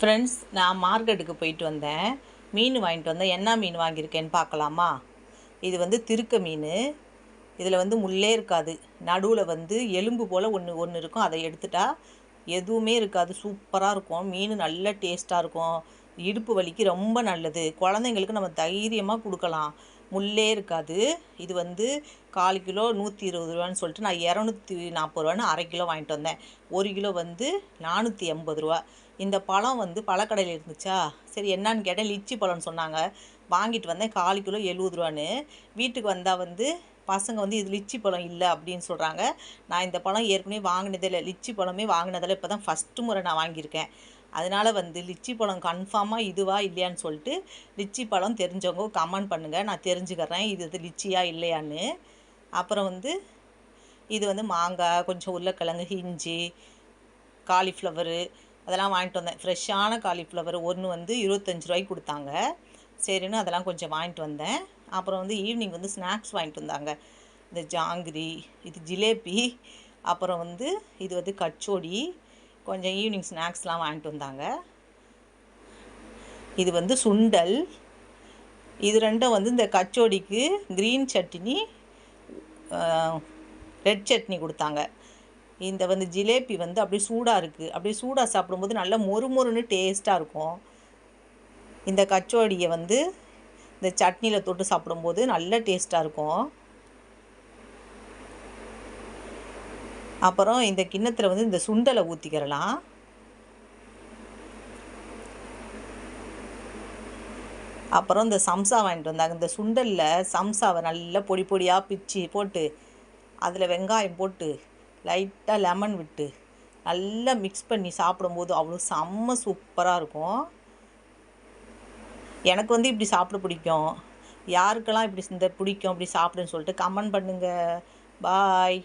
Friends நான் மார்க்கெட்டுக்கு போயிட்டு வந்தேன். மீன் வாங்கிட்டு வந்தேன். என்ன மீன் வாங்கியிருக்கேன்னு பார்க்கலாமா? இது வந்து திருக்க மீன். இதில் வந்து முள்ளே இருக்காது. நடுவில் வந்து எலும்பு போல் ஒன்று ஒன்று இருக்கும். அதை எடுத்துட்டா எதுவுமே இருக்காது. சூப்பராக இருக்கும். மீன் நல்ல டேஸ்ட்டாக இருக்கும். இடுப்பு வலிக்கு ரொம்ப நல்லது. குழந்தைங்களுக்கு நம்ம தைரியமாக கொடுக்கலாம். முள்ளே இருக்காது. இது வந்து கால் கிலோ நூற்றி இருபது ரூபான்னு சொல்லிட்டு நான் இரநூத்தி நாற்பது ரூபான்னு அரை கிலோ வாங்கிட்டு வந்தேன். ஒரு கிலோ வந்து நானூற்றி எண்பது ரூபா. இந்த பழம் வந்து பழக்கடையில் இருந்துச்சா? சரி என்னன்னு கேட்டேன். லிச்சி பழம்னு சொன்னாங்க. வாங்கிட்டு வந்தேன். கால் கிலோ எழுபது ரூபான்னு. வீட்டுக்கு வந்தால் வந்து பசங்க வந்து இது லிச்சி பழம் இல்லை அப்படின்னு சொல்கிறாங்க நான் இந்த பழம் ஏற்கனவே வாங்கினதில்லை லிச்சி பழமே வாங்கினதில் இப்போ தான் ஃபஸ்ட்டு முறை நான் வாங்கியிருக்கேன். அதனால் வந்து லிச்சி பழம் கன்ஃபார்மாக இதுவா இல்லையான்னு சொல்லிட்டு லிச்சி பழம் தெரிஞ்சவங்க கமெண்ட் பண்ணுங்கள் நான் தெரிஞ்சுக்கிறேன். இது இது லிச்சியா இல்லையான்னு. அப்புறம் வந்து இது வந்து மாங்காய் கொஞ்சம் உருளைக்கிழங்கு இஞ்சி காலிஃப்ளவரு அதெல்லாம் வாங்கிட்டு வந்தேன். ஃப்ரெஷ்ஷான காலிஃப்ளவர். ஒன்று வந்து இருபத்தஞ்சி ரூபாய்க்கு கொடுத்தாங்க. சரின்னு அதெல்லாம் கொஞ்சம் வாங்கிட்டு வந்தேன். அப்புறம் வந்து ஈவினிங் வந்து ஸ்நாக்ஸ் வாங்கிட்டு வந்தாங்க. இந்த ஜாங்கிரி இது ஜிலேபி. அப்புறம் வந்து இது வந்து கச்சோடி. கொஞ்சம் ஈவினிங் ஸ்நாக்ஸ்லாம் வாங்கிட்டு வந்தாங்க. இது வந்து சுண்டல். இது ரெண்டும் வந்து இந்த கச்சோடிக்கு க்ரீன் சட்னி ரெட் சட்னி கொடுத்தாங்க. இந்த வந்து ஜிலேபி வந்து அப்படியே சூடாக இருக்குது அப்படியே சூடாக சாப்பிடும்போது நல்லா மொறு மொறுன்னு டேஸ்ட்டாக இருக்கும். இந்த கச்சோடியை வந்து இந்த சட்னியில் தொட்டு சாப்பிடும்போது நல்ல டேஸ்ட்டாக இருக்கும். அப்புறம் இந்த கிண்ணத்தில் வந்து இந்த சுண்டலை ஊற்றிக்கிறலாம் அப்புறம் இந்த சம்சா வாங்கிட்டு வந்தாங்க. இந்த சுண்டலில் சம்சாவை நல்லா பொடி பொடியாக பிச்சு போட்டு அதில் வெங்காயம் போட்டு லைட்டாக லெமன் விட்டு நல்லா மிக்ஸ் பண்ணி சாப்பிடும்போது அவ்வளோ செம்ம சூப்பராக இருக்கும். எனக்கு வந்து இப்படி சாப்பிட பிடிக்கும். யாருக்கெல்லாம் இப்படி இந்த பிடிக்கும் இப்படி சாப்பிடுன்னு சொல்லிட்டு கமெண்ட் பண்ணுங்கள் பாய்